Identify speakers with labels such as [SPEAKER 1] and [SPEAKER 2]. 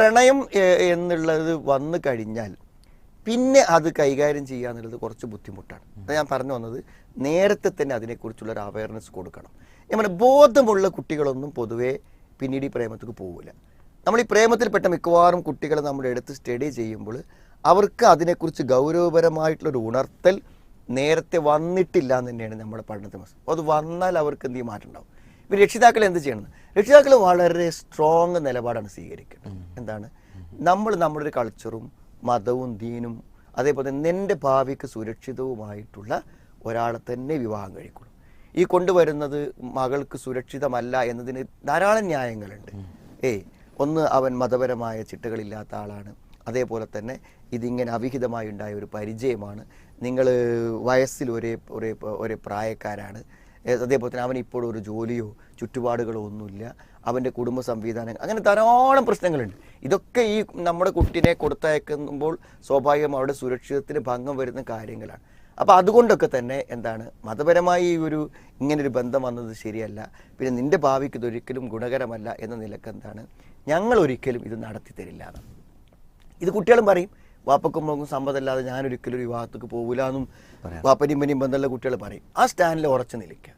[SPEAKER 1] പ്രണയം എന്നുള്ളത് വന്നു കഴിഞ്ഞാൽ പിന്നെ അത് കൈകാര്യം ചെയ്യുക എന്നുള്ളത് കുറച്ച് ബുദ്ധിമുട്ടാണ്. അത് ഞാൻ പറഞ്ഞു വന്നത്. നേരത്തെ തന്നെ അതിനെക്കുറിച്ചുള്ള ഒരു അവയർനെസ് കൊടുക്കണം. ഞാൻ ബോധമുള്ള കുട്ടികളൊന്നും പൊതുവേ പിന്നീട് ഈ പ്രേമത്തേക്ക് പോകില്ല നമ്മൾ ഈ പ്രേമത്തിൽപ്പെട്ട മിക്കവാറും കുട്ടികളെ നമ്മൾ എടുത്ത് സ്റ്റഡി ചെയ്യുമ്പോൾ അവർക്ക് അതിനെക്കുറിച്ച് ഗൗരവപരമായിട്ടുള്ളൊരു ഉണർത്തൽ നേരത്തെ വന്നിട്ടില്ല എന്ന് തന്നെയാണ് നമ്മുടെ പഠനത്തിൽ അത് വന്നാൽ അവർക്ക് എന്തെങ്കിലും മാറ്റം ഉണ്ടാവും. രക്ഷിതാക്കൾ എന്ത് ചെയ്യണം? രക്ഷിതാക്കൾ വളരെ സ്ട്രോങ് നിലപാടാണ് സ്വീകരിക്കുന്നത്. എന്താണ്? നമ്മൾ നമ്മുടെ ഒരു കൾച്ചറും മതവും ദീനും അതേപോലെ തന്നെ എന്റെ ഭാവിക്ക് സുരക്ഷിതവുമായിട്ടുള്ള ഒരാളെ തന്നെ വിവാഹം കഴിക്കുള്ളൂ ഈ കൊണ്ടുവരുന്നത് മകൾക്ക് സുരക്ഷിതമല്ല എന്നതിന് ധാരാളം ന്യായങ്ങളുണ്ട്. ഏയ് ഒന്ന് അവൻ മതപരമായ ചിട്ടകളില്ലാത്ത ആളാണ്. അതേപോലെ തന്നെ ഇതിങ്ങനെ അവിഹിതമായി ഉണ്ടായ ഒരു പരിചയമാണ്. നിങ്ങൾ വയസ്സിൽ ഒരേ ഒരേ ഒരേ പ്രായക്കാരാണ്. ഏ, അതേപോലെ തന്നെ അവൻ ഇപ്പോഴും ഒരു ജോലിയോ ചുറ്റുപാടുകളോ ഒന്നുമില്ല. അവന്റെ കുടുംബ സംവിധാനം അങ്ങനെ ധാരാളം പ്രശ്നങ്ങളുണ്ട്. ഇതൊക്കെ ഈ നമ്മുടെ കുട്ടിനെ കൊടുത്തയക്കുമ്പോൾ സ്വാഭാവികം അവരുടെ സുരക്ഷിതത്തിന് ഭംഗം വരുന്ന കാര്യങ്ങളാണ്. അപ്പോൾ അതുകൊണ്ടൊക്കെ തന്നെ എന്താണ് മതപരമായി ഈ ഒരു ഇങ്ങനൊരു ബന്ധം വന്നത് ശരിയല്ല. പിന്നെ നിന്റെ ഭാവിക്ക് ഇതൊരിക്കലും ഗുണകരമല്ല എന്ന നിലയ്ക്ക് എന്താണ് ഞങ്ങൾ ഒരിക്കലും ഇത് നടത്തി തരില്ല ഇത് കുട്ടികളും പറയും വാപ്പക്കും മോക്കും സമ്മതമല്ലാതെ ഞാനൊരിക്കലും ഒരു വിവാഹത്തേക്ക് പോകില്ല എന്നും വാപ്പനിയും പനിയും ബന്ധമുള്ള കുട്ടികൾ പറയും. ആ സ്റ്റാൻഡിൽ ഉറച്ചു നിൽക്കുക